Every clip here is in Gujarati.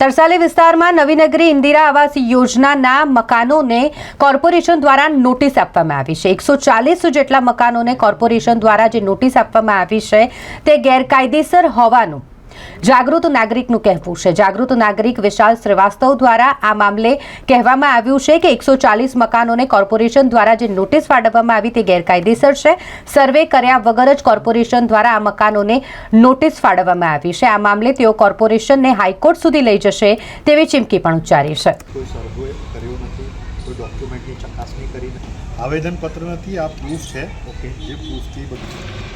તરસાલી વિસ્તારમાં નવીનગરી ઇન્દિરા આવાસ યોજનાના મકાનોને કોર્પોરેશન દ્વારા નોટિસ આપવામાં આવી છે. એકસો ચાલીસ જેટલા મકાનોને કોર્પોરેશન દ્વારા જે નોટિસ આપવામાં આવી છે, તે ગેરકાયદેસર હોવાનું જાગૃત નાગરિકનું કહેવું છે. જાગૃત નાગરિક વિશાલ શ્રીવાસ્તવ દ્વારા આ મામલે કહેવામાં આવ્યું છે કે એકસો ચાલીસ મકાનોને કોર્પોરેશન દ્વારા જે નોટિસ ફાળવવામાં આવી તે ગેરકાયદેસર છે. સર્વે કર્યા વગર જ કોર્પોરેશન દ્વારા આ મકાનોને નોટિસ ફાળવવામાં આવી છે. આ મામલે તેઓ કોર્પોરેશનને હાઈકોર્ટ સુધી લઈ જશે તેવી ચીમકી પણ ઉચ્ચારી છે. કોઈ સર્વે કર્યો નથી કોઈ ડોક્યુમેન્ટની ચકાસણી કરી નથી. આવેદનપત્ર નથી આ પ્રૂફ છે. ઓકે જે પ્રૂફથી બધું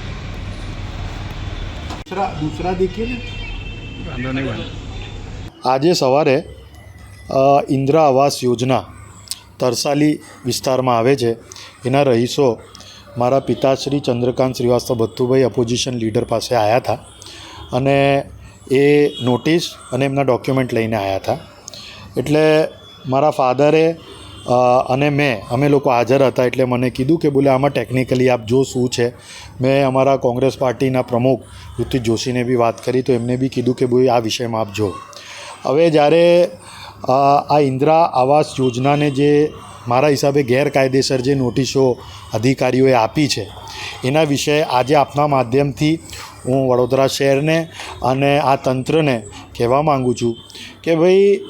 નહીં વાંધો આજે સવારે અ, ઇન્દિરા આવાસ યોજના તરસાલી વિસ્તારમાં આવે છે. એના રહીશો મારા પિતાશ્રી ચંદ્રકાંત શ્રીવાસ્તવ ભથ્થુભાઈ અપોઝિશન લીડર પાસે આવ્યા હતા અને એ નોટિસ અને એમના ડોક્યુમેન્ટ લઈને આવ્યા હતા. એટલે મારા ફાધરે અને મેં, અમે લોકો હાજર હતા એટલે મને કીધું કે બોલે આમાં ટેકનિકલી આપ જો શું છે. મેં અમારા કોંગ્રેસ પાર્ટીના પ્રમુખ ઋતિક જોશીને બી વાત કરી તો એમને બી કીધું કે ભાઈ આ વિષયમાં આપ જો. હવે જ્યારે આ ઇન્દિરા આવાસ યોજનાને જે મારા હિસાબે ગેરકાયદેસર જે નોટિસો અધિકારીઓએ આપી છે, એના વિશે આજે આપના માધ્યમથી હું વડોદરા શહેરને અને આ તંત્રને કહેવા માગું છું કે ભાઈ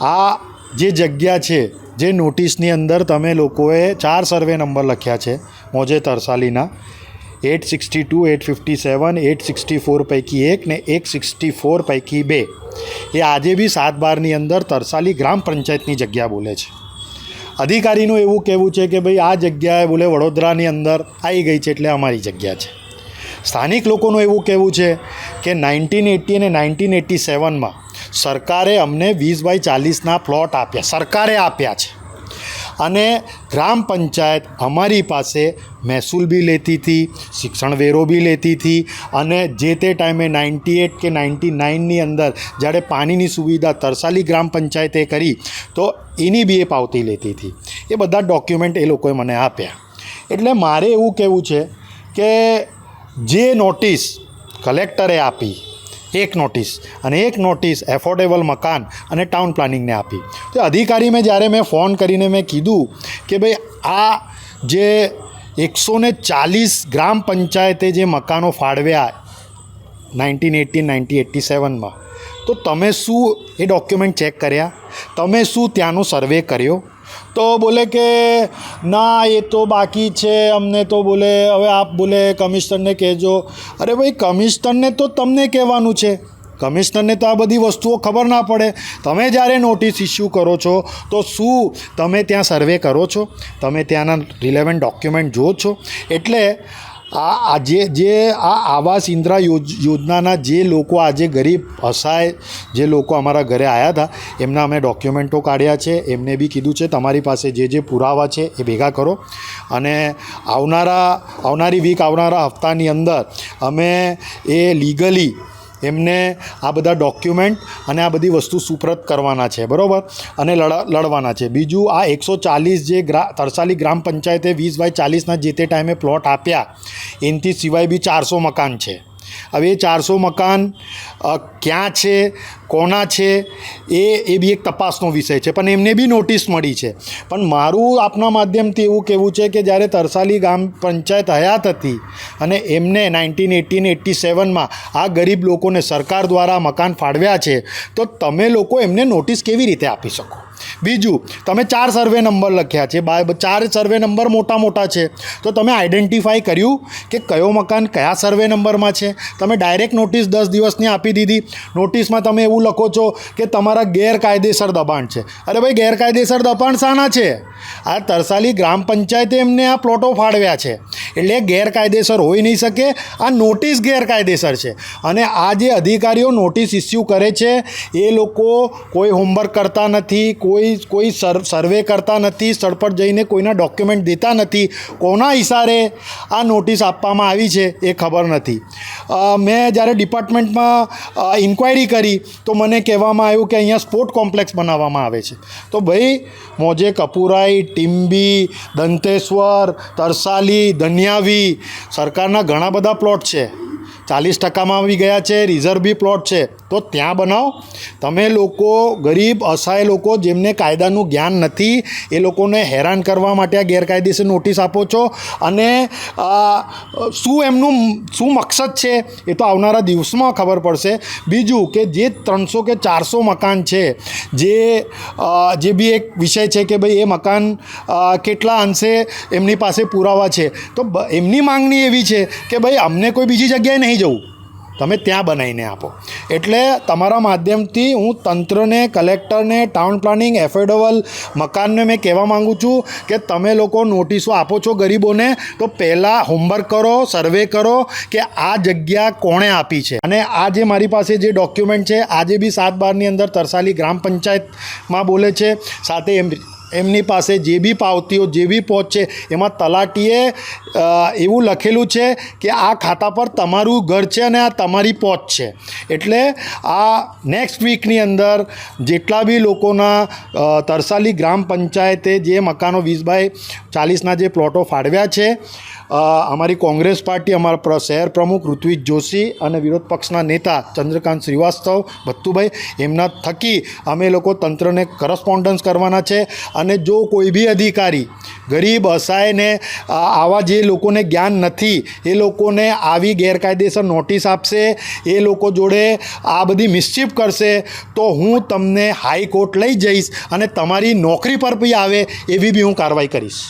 આ જે જગ્યા છે જે નોટિસની અંદર તમે લોકોએ ચાર સર્વે નંબર લખ્યા છે, મોજે તરસાલીના. Eight sixty two, eight fifty seven, eight sixty four પૈકી એક ને એક સિક્સટી ફોર પૈકી બે. એ આજે બી સાત બારની અંદર તરસાલી ગ્રામ પંચાયતની જગ્યા બોલે છે. અધિકારીનું એવું કહેવું છે કે ભાઈ આ જગ્યાએ બોલે વડોદરાની અંદર આવી ગઈ છે એટલે અમારી જગ્યા છે. સ્થાનિક લોકોનું એવું કહેવું છે કે નાઇન્ટીન એટી અને નાઇન્ટીન એટી સેવનમાં સરકારે અમને વીસ બાય ચાલીસના પ્લોટ આપ્યા, સરકારે આપ્યા છે. અને ગ્રામ પંચાયત અમારી પાસે મહેસૂલ બી લેતી હતી, શિક્ષણ વેરો બી લેતી હતી અને જે તે ટાઈમે નાઇન્ટી એટ કે નાઇન્ટી નાઇનની અંદર જ્યારે પાણીની સુવિધા તરસાલી ગ્રામ પંચાયતે કરી, તો એની બી એ પાવતી લેતી હતી. એ બધા ડોક્યુમેન્ટ એ લોકોએ મને આપ્યા. એટલે મારે એવું કહેવું છે કે જે નોટિસ કલેક્ટરે આપી એક નોટિસ અને એક નોટિસ એફોર્ડેબલ મકાન અને ટાઉન પ્લાનિંગને આપી. તો અધિકારી મેં જ્યારે મેં ફોન કરીને મેં કીધું કે ભાઈ આ જે એકસો ને ચાલીસ ગ્રામ પંચાયતે જે મકાનો ફાળવ્યા નાઇન્ટીન એટી નાઇન્ટી એટી સેવનમાં, તો તમે શું એ ડોક્યુમેન્ટ ચેક કર્યા? તમે શું ત્યાંનો સર્વે કર્યો? તો બોલે કે, ના, એ તો બાકી છે. અમને તો બોલે, હવે આપ બોલે કમિશનરને કહેજો. અરે ભાઈ, કમિશનરને તો તમને કહેવાનું છે. કમિશનરને તો આ બધી વસ્તુઓ ખબર ના પડે. તમે જ્યારે નોટિસ ઇસ્યુ કરો છો, તો શું તમે ત્યાં સર્વે કરો છો? તમે ત્યાંના રિલેવન્ટ ડોક્યુમેન્ટ જો છો? એટલે આ આજે જે આ આવાસ ઇન્દિરા યોજ, યોજનાના જે લોકો આજે ગરીબ હસાય જે લોકો અમારા ઘરે આવ્યા હતા, એમના અમે ડોક્યુમેન્ટો કાઢ્યા છે. એમને બી કીધું છે, તમારી પાસે જે જે પુરાવા છે એ ભેગા કરો. અને આવનારા, આવનારી વીક આવનારા હપ્તાની અંદર અમે એ લીગલી એમને આ બધા ડોક્યુમેન્ટ અને આ બધી વસ્તુ સુપ્રત કરવાના છે, બરાબર? અને લડા, લડવાના છે. બીજું, આ એકસો ચાલીસ જે ગ્રા, તરસાલી ગ્રામ પંચાયતે વીસ બાય ચાલીસના જે તે ટાઈમે પ્લોટ આપ્યા, એનાથી સિવાય બી ચારસો મકાન છે. હવે એ ચારસો મકાન ક્યાં છે, કોના છે, એ એ બી એક તપાસનો વિષય છે. પણ એમને બી નોટિસ મળી છે. પણ મારું આપના માધ્યમથી એવું કહેવું છે કે જ્યારે તરસાલી ગામ પંચાયત હયાત હતી અને એમને નાઇન્ટીન એટીન એટી સેવનમાં આ ગરીબ લોકોને સરકાર દ્વારા મકાન ફાળવ્યા છે, તો તમે લોકો એમને નોટિસ કેવી રીતે આપી શકો? બીજું, તમે ચાર સર્વે નંબર લખ્યા છે. ચાર સર્વે નંબર મોટા મોટા છે. તો તમે આઈડેન્ટિફાઈ કર્યું કે કયો મકાન કયા સર્વે નંબરમાં છે? તમે ડાયરેક્ટ નોટિસ દસ દિવસની આપી દીધી. નોટિસમાં તમે એવું લખો છો કે તમારા ગેરકાયદેસર દબાણ છે. અરે ભાઈ, ગેરકાયદેસર દબાણ શાના છે? આ તરસાલી ગ્રામ પંચાયતે એમને આ પ્લોટો ફાળવ્યા છે. એટલે ગેરકાયદેસર હોઈ નહીં શકે, આ નોટિસ ગેરકાયદેસર છે. અને આ જે અધિકારીઓ નોટિસ ઇસ્યુ કરે છે, એ લોકો કોઈ હોમવર્ક કરતા નથી, કોઈ કોઈ સર સર્વે કરતા નથી, સ્થળ પર જઈને કોઈના ડોક્યુમેન્ટ દેતા નથી. કોના ઇશારે આ નોટિસ આપવામાં આવી છે એ ખબર નથી. મેં જ્યારે ડિપાર્ટમેન્ટમાં ઇન્ક્વાયરી કરી, તો મને કહેવામાં આવ્યું કે અહીંયા સ્પોર્ટ કોમ્પ્લેક્સ બનાવવામાં આવે છે. તો ભાઈ, મોજે કપુરાઈ ટીમ્બી દંતેશ્વર, તરસાલી ધન્યાવી સરકારના ઘણા બધા પ્લોટ છે. ચાલીસ ટકામાં આવી ગયા છે રિઝર્વ પ્લોટ છે. તો ત્યાં બનાવો, તમે લોકો, ગરીબ, અસહાય લોકો જેમને કાયદાનું જ્ઞાન નથી, એ લોકોને હેરાન કરવા માટે આ ગેરકાયદેસર નોટિસ આપો છો. અને શું એમનું, શું મકસદ છે, એ તો આવનારા દિવસમાં ખબર પડશે. બીજું કે જે ત્રણસો કે ચારસો મકાન છે, જે જે બી એક વિષય છે કે ભાઈ એ મકાન કેટલા અંશે એમની પાસે પુરાવા છે. તો એમની માંગણી એવી છે કે ભાઈ અમને કોઈ બીજી જગ્યાએ નહીં જવું. તમે ત્યાં બનાવીને આપો. એટલે તમારા માધ્યમથી હું તંત્રને, કલેક્ટરને ટાઉન પ્લાનિંગ એફોર્ડેબલ મકાનને મેં કહેવા માગું છું કે તમે લોકો નોટિસો આપો છો ગરીબોને, તો પહેલાં હોમવર્ક કરો સર્વે કરો કે આ જગ્યા કોણે આપી છે. અને આ જે મારી પાસે જે ડોક્યુમેન્ટ છે આજે બી સાત બારની અંદર તરસાલી ગ્રામ પંચાયતમાં બોલે છે, સાથે એમ એમની પાસે જે બી પાવતીઓ જે બી પહોંચ છે, એમાં તલાટીએ એવું લખેલું છે કે આ ખાતા પર તમારું ઘર છે અને આ તમારી પહોંચ છે. એટલે આ નેક્સ્ટ વીકની અંદર જેટલા બી લોકોના તરસાલી ગ્રામ પંચાયતે જે મકાનો વીસ બાય ચાલીસના જે પ્લોટો ફાળવ્યા છે અમારી કોંગ્રેસ પાર્ટી, અમારા શહેર પ્રમુખ ઋત્વિજ જોશી અને વિરોધ પક્ષના નેતા ચંદ્રકાંત શ્રીવાસ્તવ, ભત્તુભાઈ, એમના થકી અમે લોકો તંત્રને કરસ્પોન્ડન્સ કરવાના છે. અને જો કોઈ બી અધિકારી ગરીબ અસહાયને આવા જે લોકોને જ્ઞાન નથી, એ લોકોને આવી ગેરકાયદેસર નોટિસ આપશે, એ લોકો જોડે આ બધી મિસ્ચીફ કરશે, તો હું તમને હાઈકોર્ટ લઈ જઈશ અને તમારી નોકરી પર બી આવે એવી બી હું કાર્યવાહી કરીશ.